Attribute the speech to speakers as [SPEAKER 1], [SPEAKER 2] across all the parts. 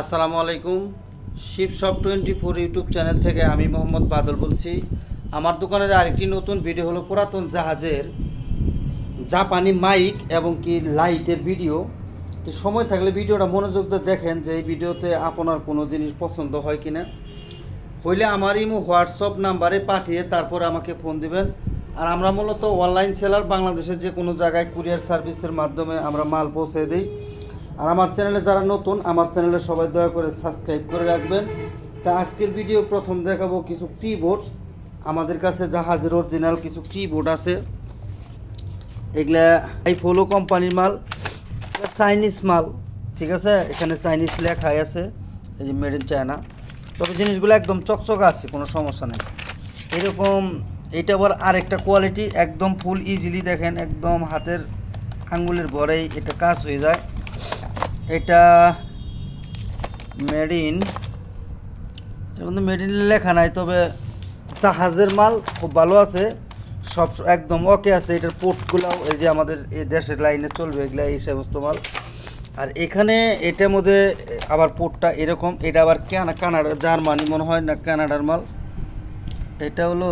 [SPEAKER 1] আসসালামু আলাইকুম। Shiv shop twenty four YouTube channel থেকে আমি মোহাম্মদ বাদল বলছি। আমার দোকানের আরেকটি নতুন ভিডিও হলো পুরাতন জাহাজের জাপানি মাইক এবং কি লাইটের ভিডিও। তো সময় থাকলে ভিডিওটা মনোযোগ দিয়ে দেখেন যে এই ভিডিওতে আপনার কোনো জিনিস পছন্দ হয় কিনা। হইলে আমার ইমো, হোয়াটসঅ্যাপ নাম্বারে পাঠিয়ে তারপর আমাকে ফোন দিবেন। আর আমরা মূলত অনলাইন সেলার বাংলাদেশের যে কোনো জায়গায় কুরিয়ার সার্ভিসের মাধ্যমে আমরা মাল পৌঁছে দিই। আর আমার চ্যানেলে যারা নতুন, আমার চ্যানেলে সবাই দয়া করে সাবস্ক্রাইব করে রাখবেন। তা আজকের ভিডিও প্রথম দেখাবো কিছু কিবোর্ড আমাদের কাছে জাহাজের অরিজিনাল কিছু কিবোর্ড আছে। এগুলা এই ফলো কোম্পানির মাল চাইনিজ মাল, ঠিক আছে? এখানে চাইনিজ লেখাই আছে, এই যে মেড ইন চায়না তবে জিনিসগুলো একদম চকচকা আছে, কোনো সমস্যা নেই। এরকম, এটা আবার আরেকটা কোয়ালিটি একদম ফুল ইজিলি দেখেন, একদম হাতের আঙ্গুলের ভরেই এটা কাজ হয়ে যায়। এটা মেড ইন এর মধ্যে মেড ইন লেখা নাই, তবে জাহাজের মাল খুব ভালো আছে, সব একদম ওকে আছে, এটার পোর্টগুলো এই যে আমাদের এই দেশের লাইনে চলবে, এগুলা এই সমস্ত মাল। আর এখানে এটার মধ্যে আবার পোর্টটা এরকম, এটা আবার কানা কানাডা, জার্মানি মনে হয় না, কানাডার মাল। এটা হলো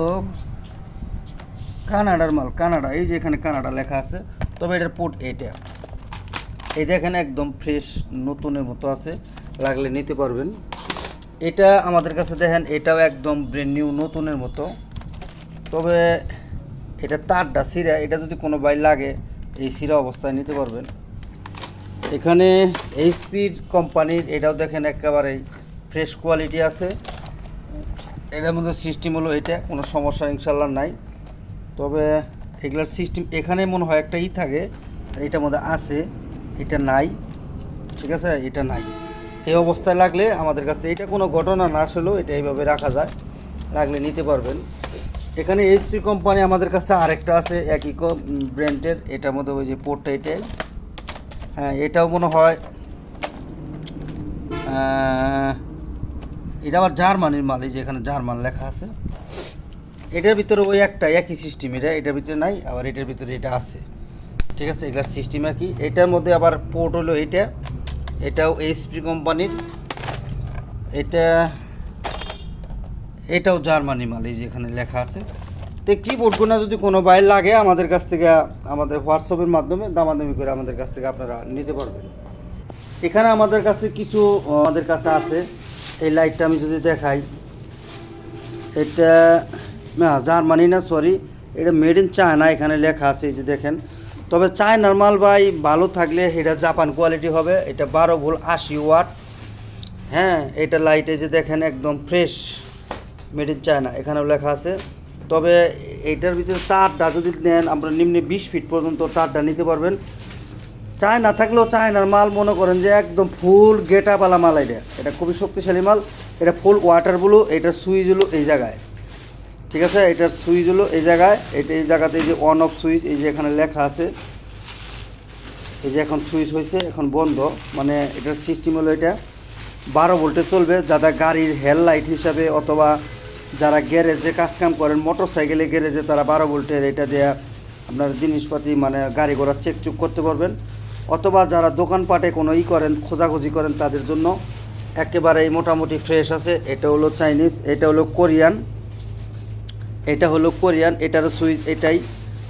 [SPEAKER 1] কানাডার মাল, কানাডা, এই যে এখানে কানাডা লেখা আছে, তবে এটার পোর্ট এটা এই দেখেন একদম ফ্রেশ নতুনের মতো আছে, লাগলে নিতে পারবেন। এটা আমাদের কাছে দেখেন, এটাও একদম ব্র্যান্ড নিউ নতুনের মতো। তবে এটা তারটা, সিরা, এটা যদি কোনো বাই লাগে, এই সিরা অবস্থায় নিতে পারবেন। এখানে এইচপির কোম্পানির, এটাও দেখেন একেবারেই ফ্রেশ কোয়ালিটি আছে। এটার মধ্যে সিস্টেম হলো এটা, কোনো সমস্যা ইনশাল্লাহ নাই। তবে এগুলার সিস্টেম এখানে মনে হয় একটা ই থাকে, আর এটার মধ্যে আছে। এটা নাই, ঠিক আছে? এটা নাই। এই অবস্থায় লাগলে আমাদের কাছে এটা কোনো ঘটনা না আসলেও এটা এইভাবে রাখা যায়, লাগলে নিতে পারবেন। এখানে এইচপি কোম্পানি আমাদের কাছে আরেকটা আছে, একই ব্র্যান্ডের এটার মধ্যে ওই যে পোর্টটা এটাই হ্যাঁ এটাও মনে হয় এটা আবার জার্মানির মাল, এই যে এখানে জার্মান লেখা আছে। এটার ভিতরে ওই একটা একই সিস্টেম এটা, এটার ভিতরে নাই, আবার এটার ভিতরে এটা আছে। ঠিক আছে, এগুলার সিস্টেম আর কি এটার মধ্যে আবার পোর্ট হলো এটা এটাও এইচপি কোম্পানির এটা, এটাও জার্মানি মাল, এই যে এখানে লেখা আছে। তো কিবোর্ডগুলো যদি কোনো বাইর লাগে আমাদের কাছ থেকে, আমাদের হোয়াটসঅ্যাপের মাধ্যমে দামাদামি করে আমাদের কাছ থেকে আপনারা নিতে পারবেন। এখানে আমাদের কাছে কিছু, আমাদের কাছে আছে। এই লাইটটা আমি যদি দেখাই। এটা, না, জার্মানি না সরি এটা মেড ইন চায়না এখানে লেখা আছে, এই যে দেখেন। তবে চায়নার মাল ভাই ভালো থাকলে এটা জাপান কোয়ালিটি হবে, এটা বারো ভোল আশি ওয়াট। হ্যাঁ এটা লাইটে যে দেখেন একদম ফ্রেশ মেড ইন চায়না এখানেও লেখা আছে। তবে এইটার ভিতরে তারটা যদি নেন আমরা নিম্নে বিশ ফিট পর্যন্ত তারটা নিতে পারবেন। চায় না থাকলেও চায়নার মাল মনে করেন যে একদম ফুল গেটাপালা মাল এটা। এটা খুবই শক্তিশালী মাল, এটা ফুল ওয়াটার ব্লু এটার সুইচ হলো এই জায়গায়। ঠিক আছে? এটার সুইচ হলো এই জায়গায়। এটা এই জায়গাতে যে অন অফ সুইচ, এই যে এখানে লেখা আছে। এই যে এখন সুইচ হয়েছে, এখন বন্ধ। মানে এটার সিস্টেম হলো এটা। বারো ভোল্টে চলবে যারা গাড়ির হেড লাইট হিসাবে অথবা যারা গ্যারেজে কাজকাম করেন মোটর সাইকেলে গ্যারেজে তারা বারো ভোল্টের এটা দেয়া আপনার জিনিসপাতি মানে গাড়ি ঘোড়া চেক চুক করতে পারবেন। অথবা যারা দোকানপাটে কোনো ই করেন, খোঁজাখুঁজি করেন, তাদের জন্য একেবারেই মোটামুটি ফ্রেশ আছে। এটা হলো চাইনিজ এটা হলো কোরিয়ান এটা হলো কোরিয়ান, এটারও সুইচ, এটাই।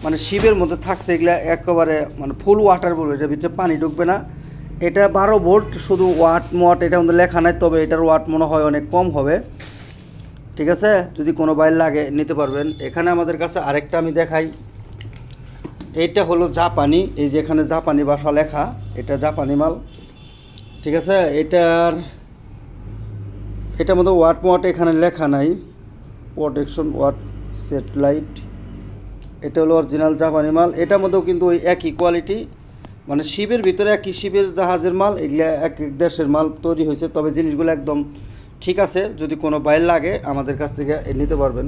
[SPEAKER 1] মানে শিবের মধ্যে থাকছে এগুলা একেবারে মানে ফুল ওয়াটার বলব এটার ভিতরে পানি ঢুকবে না। এটা বারো ভোল্ট, শুধু ওয়াট মোয়াট এটার মধ্যে লেখা নাই, তবে এটার ওয়াট মনে হয় অনেক কম হবে। ঠিক আছে? যদি কোনো বাইর লাগে, নিতে পারবেন। এখানে আমাদের কাছে আরেকটা আমি দেখাই। এইটা হলো জাপানি, এই যে এখানে জাপানি ভাষা লেখা, এটা জাপানি মাল। ঠিক আছে? এটার এটার মধ্যে ওয়াট মোয়াট এখানে লেখা নাই। প্রোটেকশন ওয়াট সেট লাইট এটা হলো অরিজিনাল জাপানি মাল। এটার মধ্যেও কিন্তু ওই একই কোয়ালিটি মানে শিবের ভিতরে একই শিবের জাহাজের মাল, এগুলা এক এক দেশের মাল তৈরি হয়েছে। তবে জিনিসগুলো একদম ঠিক আছে, যদি কোনো বাইর লাগে, আমাদের কাছ থেকে নিতে পারবেন।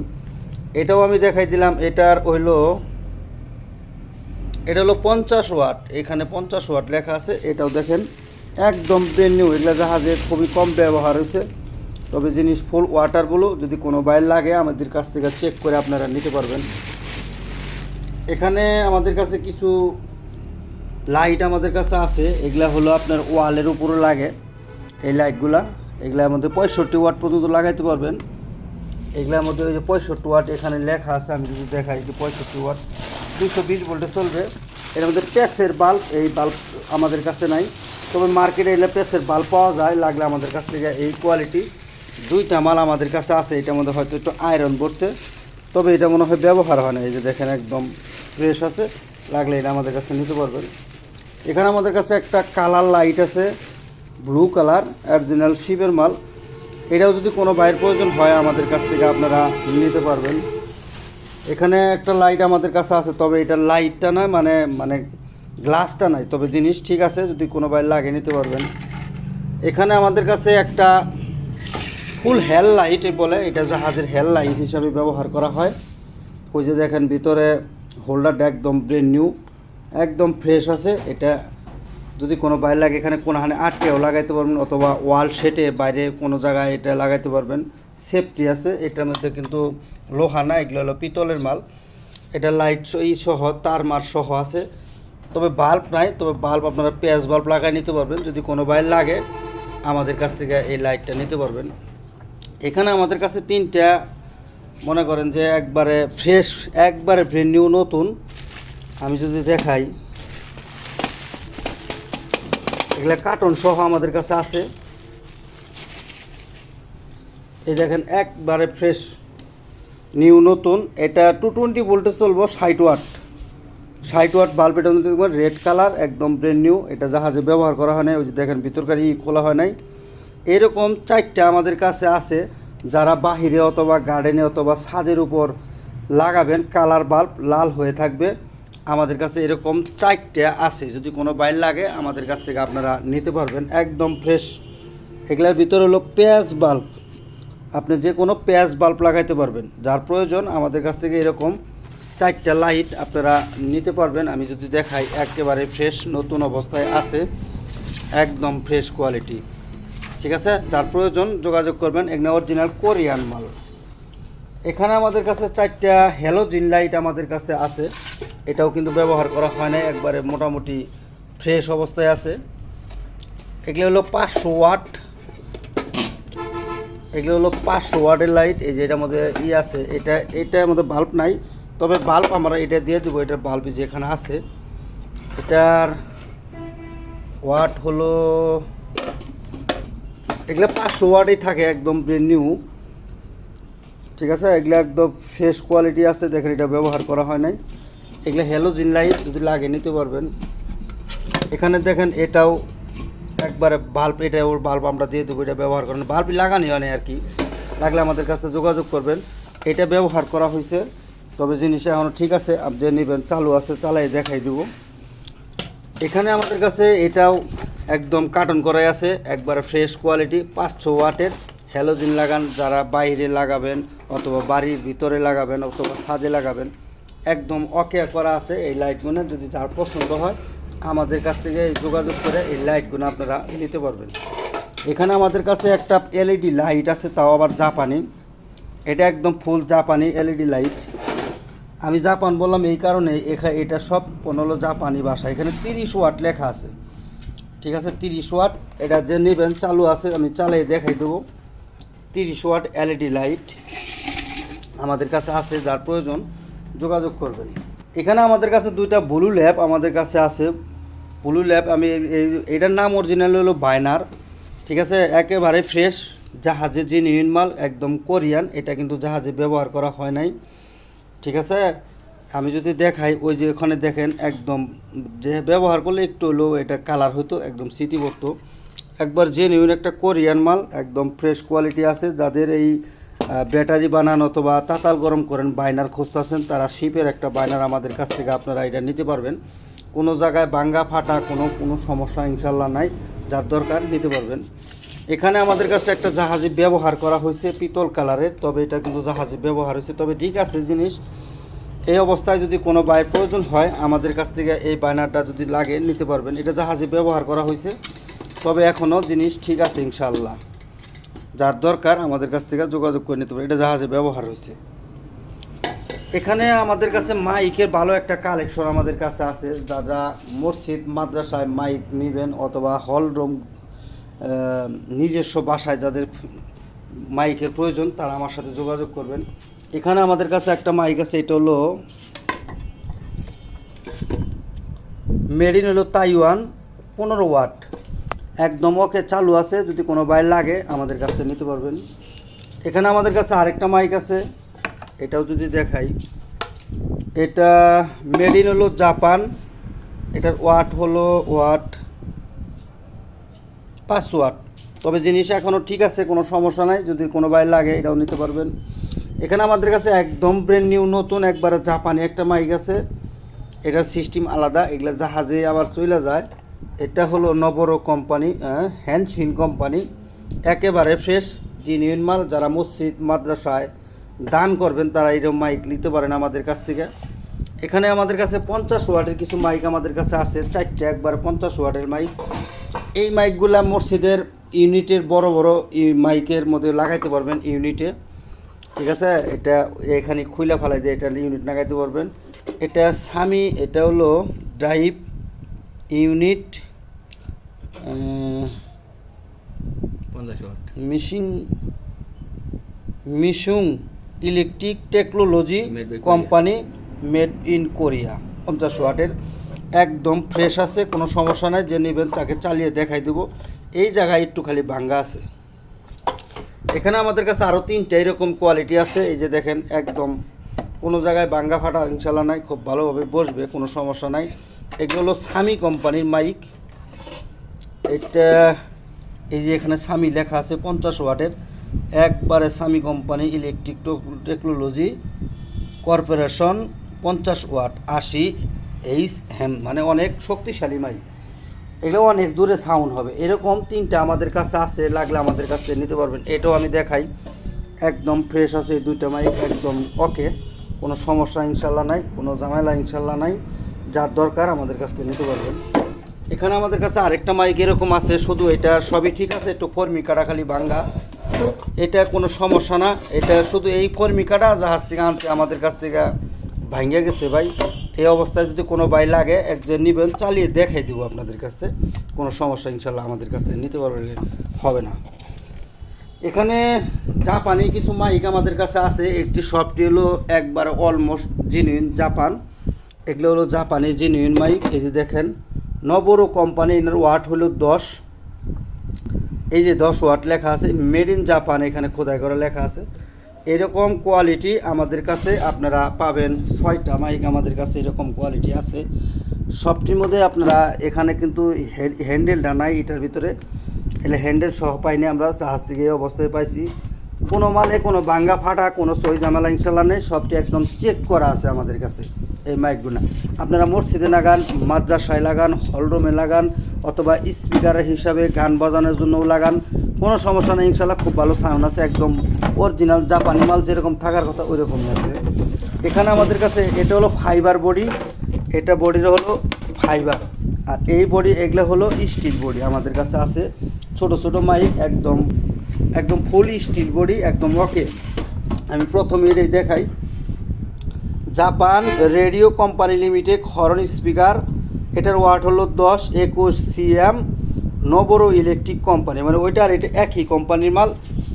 [SPEAKER 1] এটাও আমি দেখাই দিলাম, এটার হইল, এটা হলো পঞ্চাশ ওয়াট, এখানে পঞ্চাশ ওয়াট লেখা আছে, এটাও দেখেন, একদম ব্রেন নিউ এগুলো জাহাজে খুবই কম ব্যবহার হয়েছে। তবে জিনিস ফুল ওয়াটারগুলো যদি কোনো বাইর লাগে, আমাদের কাছ থেকে চেক করে আপনারা নিতে পারবেন। এখানে আমাদের কাছে কিছু লাইট আমাদের কাছে আছে, এগুলা হলো আপনার ওয়ালের উপরে লাগে। এই লাইটগুলা এগুলার মধ্যে পঁয়ষট্টি ওয়াট পর্যন্ত লাগাইতে পারবেন। এগুলার মধ্যে ওই যে পঁয়ষট্টি ওয়াট এখানে লেখা আছে, আমি যদি দেখাই যে পঁয়ষট্টি ওয়াট দুশো বিশ ভোল্টে চলবে। এর মধ্যে প্যাসের বাল্ব এই বাল্ব আমাদের কাছে নাই। তবে মার্কেটে এলে প্যাসের বাল্ব পাওয়া যায়, লাগলে আমাদের কাছ থেকে এই কোয়ালিটি দুইটা মাল আমাদের কাছে আছে, এটার মধ্যে হয়তো একটু আয়রন পড়ছে, তবে এটা মনে হয় ব্যবহার হয় না, এই যে দেখেন একদম ফ্রেশ আছে, লাগলে এটা আমাদের কাছে নিতে পারবেন। এখানে আমাদের কাছে একটা কালার লাইট আছে ব্লু কালার অরিজিনাল শিবের মাল। এটাও যদি কোনো বাইরের প্রয়োজন হয়, আমাদের কাছ থেকে আপনারা নিতে পারবেন। এখানে একটা লাইট আমাদের কাছে আছে, তবে এটা লাইটটা নয় মানে মানে গ্লাসটা নাই, তবে জিনিস ঠিক আছে, যদি কোনো বাইর লাগে নিতে পারবেন। এখানে আমাদের কাছে একটা ফুল হেল লাইট বলে, এটা জাহাজের হেল লাইট হিসাবে ব্যবহার করা হয়। ওই যে দেখেন ভিতরে হোল্ডারটা একদম ব্রেন নিউ একদম ফ্রেশ আছে। এটা যদি কোনো বাইরে লাগে, এখানে কোনোখানে আটকেও লাগাইতে পারবেন অথবা ওয়াল শেটে বাইরে কোনো জায়গায় এটা লাগাইতে পারবেন। সেফটি আছে, এটার মধ্যে কিন্তু লোহা না, এগুলো হলো পিতলের মাল। এটা লাইট ই সহ, তার মার সহ আছে। তবে বাল্ব নাই, তবে বাল্ব আপনারা পেঁয়াজ বাল্ব লাগাই নিতে পারবেন। যদি কোনো বাইরে লাগে, আমাদের কাছ থেকে এই লাইটটা নিতে পারবেন। এখানে আমাদের কাছে তিনটা, মনে করেন যে একবারে ফ্রেশ একবারে ব্রেন নিউ নতুন। আমি যদি দেখাই, এগুলা কার্টন সহ আমাদের কাছে আছে। এই দেখেন, একবারে ফ্রেশ নিউ নতুন। এটা টু টোয়েন্টি ভোল্টে চলবো, ষাট ওয়াট ষাট ওয়াট বাল্ব এটা রেড কালার একদম ব্রেন নিউ এটা জাহাজে ব্যবহার করা হয় নাই, ওই যে দেখেন ভিতরকার ই খোলা হয় নাই। এরকম চারটা আমাদের কাছে আছে, যারা বাহিরে অথবা গার্ডেনে অথবা ছাদের উপর লাগাবেন, কালার বাল্ব লাল হয়ে থাকবে। আমাদের কাছে এরকম চারটে আছে, যদি কোনো বাইর লাগে, আমাদের কাছ থেকে আপনারা নিতে পারবেন, একদম ফ্রেশ এগুলার ভিতরে হলো পেঁয়াজ বাল্ব। আপনি যে কোনো পেঁয়াজ বাল্ব লাগাইতে পারবেন, যার প্রয়োজন আমাদের কাছ থেকে এরকম চারটা লাইট আপনারা নিতে পারবেন। আমি যদি দেখাই, একেবারে ফ্রেশ নতুন অবস্থায় আছে, একদম ফ্রেশ কোয়ালিটি ঠিক আছে? যার প্রয়োজন যোগাযোগ করবেন। এখানে অরিজিনাল কোরিয়ান মাল। এখানে আমাদের কাছে চারটা হ্যালোজিন লাইট আমাদের কাছে আছে। এটাও কিন্তু ব্যবহার করা হয় না একবারে মোটামুটি ফ্রেশ অবস্থায় আছে। এগুলো হলো পাঁচশো ওয়াট। এগুলো হলো পাঁচশো ওয়াটের লাইট এই যে এটার মধ্যে ই আছে, এটা, এটার মধ্যে বাল্ব নাই। তবে বাল্ব আমরা এটা দিয়ে দেবো, এটার বাল্ব যে এখানে আছে। এটার ওয়াট হলো এগুলো পাঁচশো ওয়াটেই থাকে, একদম নিউ ঠিক আছে? এগুলো একদম ফ্রেশ কোয়ালিটি আছে, দেখেন এটা ব্যবহার করা হয় নাই। এগুলো হ্যালোজিন লাইট যদি লাগে, নিতে পারবেন। এখানে দেখেন এটাও একবারে বাল্ব এটা ওর বাল্ব আমরা দিয়ে দেবো, এটা ব্যবহার করেন। বাল্ব লাগানি হয় না আর কি। লাগলে আমাদের কাছে যোগাযোগ করবেন। এটা ব্যবহার করা হয়েছে। তবে জিনিসটা এখনও ঠিক আছে, আপনি যে নেবেন, চালু আছে, চালাই দেখাই দেবো। এখানে আমাদের কাছে এটাও একদম কার্টন করাই আছে। একবারে ফ্রেশ কোয়ালিটি পাঁচশো ওয়াটের হ্যালোজিন লাগান যারা বাইরে লাগাবেন অথবা বাড়ির ভিতরে লাগাবেন অথবা ছাদে লাগাবেন, একদম অকেয়ার করা আছে এই লাইটগুলো যদি যার পছন্দ হয়, আমাদের কাছ থেকে যোগাযোগ করে এই লাইটগুলো আপনারা নিতে পারবেন। এখানে আমাদের কাছে একটা এলইডি লাইট আছে, তাও আবার জাপানি। এটা একদম ফুল জাপানি এলইডি লাইট আমি জাপান বললাম এই কারণে, এখা এটা সব হলো জাপানি ভাষা। এখানে তিরিশ ওয়াট লেখা আছে। ঠিক আছে, তিরিশ ওয়াট। এটা যে নেবেন, চালু আছে, আমি চালিয়ে দেখাই দেবো। তিরিশ ওয়াট এলইডি লাইট আমাদের কাছে আছে, যার প্রয়োজন, যোগাযোগ করবেন। এখানে আমাদের কাছে দুইটা ব্লু ল্যাব আমাদের কাছে আছে। ব্লু ল্যাব, আমি এটার নাম অরিজিনাল হলো বাইনার। ঠিক আছে, একেবারে ফ্রেশ, জাহাজে জেনুইন মাল, একদম কোরিয়ান। এটা কিন্তু জাহাজে ব্যবহার করা হয় নাই। ঠিক আছে আমি যদি দেখাই, ওই যে ওখানে দেখেন একদম যে ব্যবহার করলে একটু হলেও এটা কালার হতো একদম স্মৃতি পড়তো একবার জেনুইন একটা কোরিয়ান মাল, একদম ফ্রেশ কোয়ালিটি আছে। যাদের এই ব্যাটারি বানান অথবা তাতাল গরম করেন বাইনার খুঁজতেছেন তারা শিপের একটা বাইনার আমাদের কাছ থেকে আপনারা এটা নিতে পারবেন। কোনো জায়গায় বাঙ্গা, ফাটা, কোনো কোনো সমস্যা ইনশাল্লাহ নাই, যার দরকার নিতে পারবেন। এখানে আমাদের কাছে একটা জাহাজে ব্যবহার করা হয়েছে পিতল কালারের তবে এটা কিন্তু জাহাজে ব্যবহার হয়েছে। তবে ঠিক আছে জিনিস এই অবস্থায় যদি কোনো বাই প্রয়োজন হয়, আমাদের কাছ থেকে এই বায়নারটা যদি লাগে, নিতে পারবেন। এটা জাহাজে ব্যবহার করা হয়েছে। তবে এখনও জিনিস ঠিক আছে ইনশাল্লাহ যার দরকার, আমাদের কাছ থেকে যোগাযোগ করে নিতে পারবেন। এটা জাহাজে ব্যবহার হয়েছে। এখানে আমাদের কাছে মাইকের ভালো একটা কালেকশন আমাদের কাছে আছে। যারা মসজিদ, মাদ্রাসায় মাইক নেবেন অথবা হল রুম নিজস্ব বাসায় যাদের মাইকের প্রয়োজন, তারা আমার সাথে যোগাযোগ করবেন। এখানে আমাদের কাছে একটা মাইক আছে, এটা হলো মেডিন হলো তাইওয়ান, পনেরো ওয়াট। একদম ওকে চালু আছে, যদি কোনো বাইর লাগে, আমাদের কাছে নিতে পারবেন। এখানে আমাদের কাছে আরেকটা মাইক আছে, এটাও যদি দেখাই। এটা মেডিন হলো জাপান, এটার ওয়াট হলো ওয়াট পাঁচ ওয়াট। তবে জিনিস এখনও ঠিক আছে, কোনো সমস্যা নাই, যদি কোনো বাইর লাগে, এটাও নিতে পারবেন। এখানে আমাদের কাছে একদম ব্র্যান্ড নিউ নতুন, একবারে জাপানি একটা মাইক আছে। এটার সিস্টেম আলাদা, এগুলা জাহাজে আবার চলে যায়। এটা হলো নবরো কোম্পানি হ্যান্ডসিন কোম্পানি একেবারে ফ্রেশ জিনিউন মাল। যারা মসজিদ, মাদ্রাসায় দান করবেন, তারা এরকম মাইক নিতে পারেন আমাদের কাছ থেকে। এখানে আমাদের কাছে পঞ্চাশ ওয়াটের কিছু মাইক আমাদের কাছে আছে, চারটে একবার পঞ্চাশ ওয়াটের মাইক এই মাইকগুলা মসজিদের ইউনিটের বড় বড় মাইকের মধ্যে লাগাইতে পারবেন ইউনিটে ঠিক আছে? এটা এখানে খুইলা ফেলাই দিয়ে এটা ইউনিট লাগাইতে পারবেন। এটা সামি এটা হলো ড্রাইভ ইউনিট মিশিং মিশুং electric technology. Company made in Korea পঞ্চাশ ওয়াটের একদম ফ্রেশ আছে কোনো সমস্যা নাই যে নেবেন তাকে চালিয়ে দেখাই দেবো। এই জায়গায় একটু খালি ভাঙ্গা আছে। এখানে আমাদের কাছে আরও তিনটা এরকম কোয়ালিটি আছে। এই যে দেখেন, একদম কোনো জায়গায় বাঙ্গা ফাটা ইনশাল্লাহ নাই, খুব ভালোভাবে বসবে, কোনো সমস্যা নাই। এগুলো হলো সামি কোম্পানির মাইক এটা, এই যে এখানে সামি লেখা আছে পঞ্চাশ ওয়াটের। একবারে সামি কোম্পানি ইলেকট্রিক টেকনোলজি কর্পোরেশন পঞ্চাশ ওয়াট আশি এইচ হ্যাম মানে অনেক শক্তিশালী মাইক এগুলো অনেক দূরে সাউন্ড হবে। এরকম তিনটা আমাদের কাছে আছে, লাগলে আমাদের কাছ নিতে পারবেন। এটাও আমি দেখাই। একদম ফ্রেশ আছে এই দুইটা মাইক একদম ওকে কোনো সমস্যা ইনশাল্লাহ নাই, কোনো ঝামেলা ইনশাল্লাহ নাই। যার দরকার আমাদের কাছ থেকে নিতে পারবেন। এখানে আমাদের কাছে আরেকটা মাইক এরকম আছে, শুধু এটা সবই ঠিক আছে, একটু ফর্মিকাটা খালি ভাঙ্গা এটা কোনো সমস্যা না, এটা শুধু এই ফর্মিকাটা জাহাজ থেকে আনতে আমাদের কাছ থেকে ভাঙ্গে গেছে ভাই। এই অবস্থায় যদি কোনো বাই লাগে, একজন নেবেন, চালিয়ে দেখাই দেবো আপনাদের কাছে। কোনো সমস্যা ইনশাল্লাহ আমাদের কাছে নিতে পারবেন হবে না। এখানে জাপানি কিছু মাইক আমাদের কাছে আছে। একটি সবটি হলো একবার অলমোস্ট জিনুইন জাপান। এগুলো হলো জাপানি জিনুইন মাইক। এই যে দেখেন, নবরো কোম্পানি, এনার ওয়াট হলো দশ। এই যে দশ ওয়াট লেখা আছে, মেড ইন জাপান এখানে খোদাই করে লেখা আছে। এরকম কোয়ালিটি আমাদের কাছে আপনারা পাবেন। ছয়টা মাইক আমাদের কাছে এরকম কোয়ালিটি আছে। সবটির মধ্যে আপনারা এখানে কিন্তু হ্যান্ডেলটা নাই এটার ভিতরে। এলে হ্যান্ডেল সহ পাইনি আমরা, জাহাজ থেকে এই অবস্থায় পাইছি। কোনো মালে কোনো ভাঙ্গা ফাটা, কোনো সই ঝামেলা ইনশাল্লাহ নেই। সবটি একদম চেক করা আছে আমাদের কাছে এই মাইকগুলো আপনারা মসজিদে লাগান, মাদ্রাসায় লাগান হলরুমে লাগান, অথবা স্পিকারের হিসাবে গান বাজানোর জন্যও লাগান। কোনো সমস্যা নেই, ইনশাল্লাহ খুব ভালো সাউন্ড আছে, একদম অরিজিনাল জাপানি মাল যেরকম থাকার কথা ওই রকমই আছে। এখানে আমাদের কাছে এটা হলো ফাইবার বডি এটা বডির হলো ফাইবার আর এই বডি এগুলো হলো স্টিল বডি আমাদের কাছে আছে। ছোট ছোট মাইক একদম একদম ফুল স্টিল বডি একদম ওকে আমি প্রথমে এটাই দেখাই। Japan radio company limited horn speaker, এটার ওয়াট হলো দশ, একুশ সিএম, নবরো ইলেকট্রিক কোম্পানি মানে ওইটা আর এটা একই কোম্পানির মাল।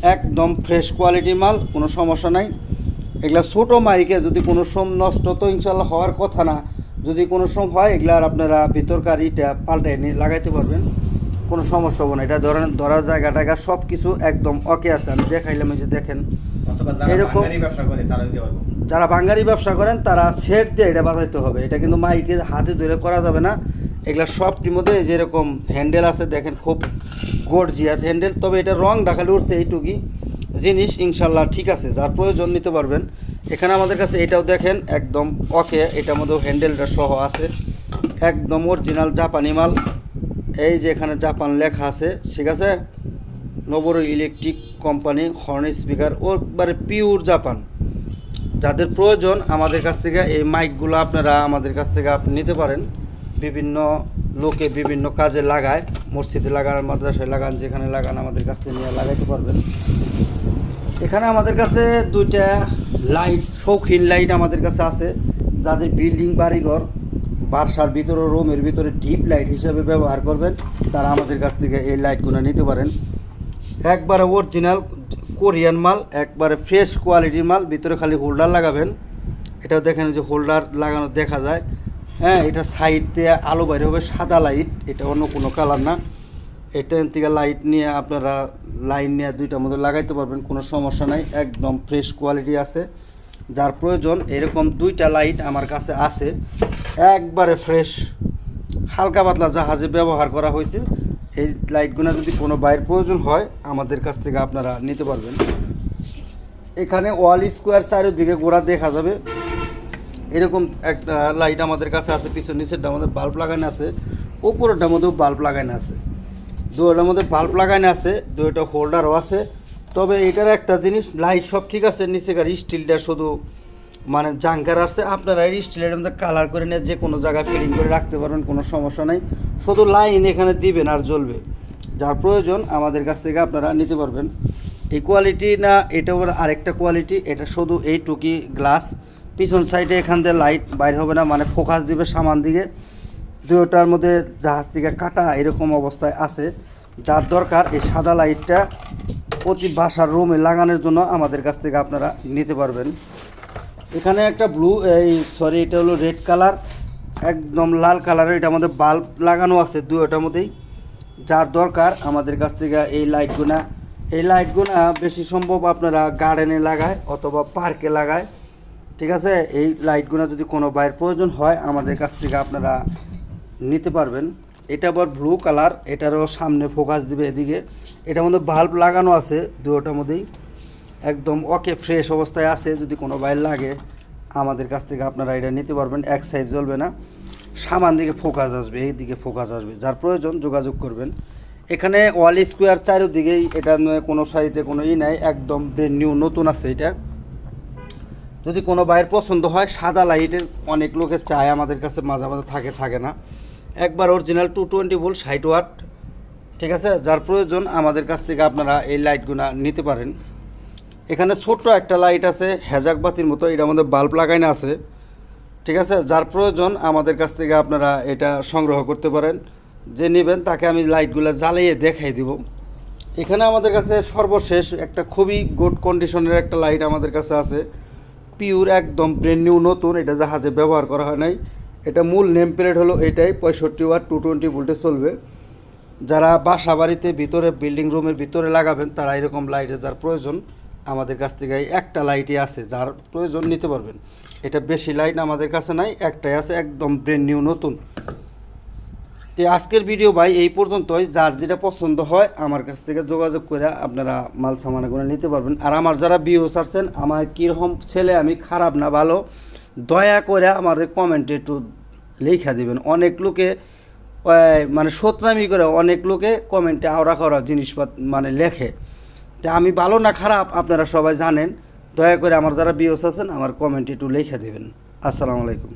[SPEAKER 1] একদম ফ্রেশ কোয়ালিটির মাল কোনো সমস্যা নাই। এগুলা ছোটো মাইকে যদি কোনো সোম নষ্ট তো ইনশাল্লাহ হওয়ার কথা না। যদি কোনো সোম হয় এগুলার আপনারা ভিতরকার ইটা পাল্টাই নিয়ে লাগাইতে পারবেন। কোনো সমস্যা হবে না। এটা ধরেন ধরার জায়গা টায়গা সব কিছু একদম ওকে আছে। আমি দেখাইলাম এই যে দেখেন। এরকম- যারা বাঙালি ব্যবসা করেন তারা সেট দিয়ে এটা বাজাইতে হবে। এটা কিন্তু মাইকে হাতে ধরে করা যাবে না। এগুলা সবটির মধ্যে যেরকম হ্যান্ডেল আছে, দেখেন খুব গর্জিয়াত হ্যান্ডেল তবে এটা রং দেখালে উঠছে এইটুকুই জিনিস, ইনশাল্লাহ ঠিক আছে, যার প্রয়োজন নিতে পারবেন। এখানে আমাদের কাছে এটাও দেখেন, একদম ওকে এটার মধ্যেও হ্যান্ডেলটা সহ আছে। একদম অরিজিনাল জাপানি মাল। এই যে এখানে জাপান লেখা আছে, ঠিক আছে? নবর ইলেকট্রিক কোম্পানি হর্ন স্পিকার ওরবারে পিওর জাপান। যাদের প্রয়োজন আমাদের কাছ থেকে, এই মাইকগুলো আপনারা আমাদের কাছ থেকে আপনি নিতে পারেন। বিভিন্ন লোকে বিভিন্ন কাজে লাগায়। মসজিদে লাগান, মাদ্রাসায় লাগান, যেখানে লাগান আমাদের কাছ থেকে নিয়ে লাগাইতে পারবেন। এখানে আমাদের কাছে দুইটা লাইট, শৌখিন লাইট আমাদের কাছে আছে। যাদের বিল্ডিং বাড়িঘর বাসার ভিতরে রুমের ভিতরে ডিপ লাইট হিসাবে ব্যবহার করবেন। তারা আমাদের কাছ থেকে এই লাইটগুলো নিতে পারেন। একবারে অরিজিনাল কোরিয়ান মাল, একবারে ফ্রেশ কোয়ালিটির মাল, ভিতরে খালি হোল্ডার লাগাবেন। এটাও দেখেন যে হোল্ডার লাগানো দেখা যায়। হ্যাঁ এটা সাইড দিয়ে আলো বাইরে হবে, সাদা লাইট এটা অন্য কোনো কালার না। এটা থেকে লাইট নিয়ে আপনারা লাইন নিয়ে দুইটার মধ্যে লাগাইতে পারবেন, কোনো সমস্যা নাই, একদম ফ্রেশ কোয়ালিটি আছে। যার প্রয়োজন, এরকম দুইটা লাইট আমার কাছে আছে। একবারে ফ্রেশ হালকা পাতলা জাহাজে ব্যবহার করা হয়েছে। এই লাইটগুলো যদি কোনো বাইর প্রয়োজন হয়, আমাদের কাছ থেকে আপনারা নিতে পারবেন। এখানে ওয়াল স্কোয়ার চারিদিকে গোড়া দেখা যাবে। এরকম একটা লাইট আমাদের কাছে আছে, পিছন নিচেরটার মধ্যে বাল্ব লাগানো আছে, উপরেরটার মধ্যেও বাল্ব লাগানো আছে। দুটোটার মধ্যে বাল্ব লাগানো আছে দুটো হোল্ডারও আছে। তবে এটার একটা জিনিস লাইট সব ঠিক আছে, নিচেকার স্টিলটা শুধু মানে জাঙ্কার আসছে আপনারা এই স্টিলের মধ্যে কালার করে নিয়ে যে কোনো জায়গায় ফিটিং করে রাখতে পারবেন, কোনো সমস্যা নাই। শুধু লাইন এখানে দিবেন আর জ্বলবে। যার প্রয়োজন, আমাদের কাছ থেকে আপনারা নিতে পারবেন। এই কোয়ালিটি না, এটা আবার আরেকটা কোয়ালিটি এটা শুধু এই টুকি গ্লাস পিছন সাইডে এখান দিয়ে লাইট বাইর হবে না মানে ফোকাস দিবে সামান দিকে। দুটোটার মধ্যে জাহাজ থেকে কাটা এরকম অবস্থায় আছে। যার দরকার এই সাদা লাইটটা প্রতি বাসার রুমে লাগানোর জন্য আমাদের কাছ থেকে আপনারা নিতে পারবেন। এখানে একটা ব্লু এই সরি এটা হলো রেড কালার একদম লাল কালারের এটা আমাদের বাল্ব লাগানো আছে দুটোটার মধ্যেই। যার দরকার আমাদের কাছ থেকে এই লাইটগুনা এই লাইটগুনা বেশি সম্ভব আপনারা গার্ডেনে লাগায় অথবা পার্কে লাগায়। ঠিক আছে? এই লাইটগুনা যদি কোনো বাইরের প্রয়োজন হয়, আমাদের কাছ থেকে আপনারা নিতে পারবেন। এটা আবার ব্লু কালার এটারও সামনে ফোকাস দিবে এদিকে। এটার মধ্যে বাল্ব লাগানো আছে দুটোটার মধ্যেই। একদম ওকে ফ্রেশ অবস্থায় আছে, যদি কোনো বাইর লাগে, আমাদের কাছ থেকে আপনারা এটা নিতে পারবেন। এক সাইড জ্বলবে না। সামান দিকে ফোকাস আসবে এই দিকে ফোকাস আসবে। যার প্রয়োজন, যোগাযোগ করবেন। এখানে ওয়াল স্কোয়ার চারিদিকেই, এটা কোনো সাইডে কোনো ই নাই, একদম ব্রেন নিউ নতুন আছে এটা। যদি কোনো বাইরের পছন্দ হয়, সাদা লাইটের অনেক লোকে চায়, আমাদের কাছে মাঝে মাঝে থাকে থাকে না। একবার অরিজিনাল টু টোয়েন্টি ভোল্ট ষাট ওয়াট ঠিক আছে? যার প্রয়োজন আমাদের কাছ থেকে আপনারা এই লাইটগুলো নিতে পারেন। এখানে ছোট্ট একটা লাইট আছে, হেজাক বাতির মতো এটা আমাদের বাল্ব লাগানো আছে, ঠিক আছে? যার প্রয়োজন আমাদের কাছ থেকে আপনারা এটা সংগ্রহ করতে পারেন। যে নেবেন, তাকে আমি লাইটগুলো জ্বালিয়ে দেখাই দিব। এখানে আমাদের কাছে সর্বশেষ একটা খুবই গুড কন্ডিশনের একটা লাইট আমাদের কাছে আছে। পিওর, একদম ব্র্যান্ড নিউ নতুন, এটা জাহাজে ব্যবহার করা হয় নাই। এটা মূল নেম প্লেট হলো এটাই, পঁয়ষট্টি ওয়াট টু টোয়েন্টি ভোল্টে চলবে। যারা বাসা বাড়িতে ভিতরে বিল্ডিং রুমের ভিতরে লাগাবেন, তারা এরকম লাইটে যার প্রয়োজন, আমাদের কাছ থেকে একটা লাইটই আছে, যার প্রয়োজন নিতে পারবেন। এটা বেশি লাইট আমাদের কাছে নাই, একটাই আছে, একদম ব্র্যান্ড নিউ নতুন। তো আজকের ভিডিও ভাই এই পর্যন্তই। যার যেটা পছন্দ হয় আমার কাছ থেকে যোগাযোগ করে আপনারা মাল সামানগুলো নিতে পারবেন। আর আমার যারা বিও সারছেন আমার কীরকম ছেলে আমি খারাপ না ভালো, দয়া করে আমার কমেন্টে একটু লেখা দেবেন। অনেক লোকে মানে সতরামি করে অনেক লোকে কমেন্টে আওড়া খাওড়া জিনিসপত্র মানে লেখে। তা আমি ভালো না খারাপ আপনারা সবাই জানেন। দয়া করে আমার যারা বিওস আছেন, আমার কমেন্টে একটু লেখা দেবেন। আসসালামু আলাইকুম।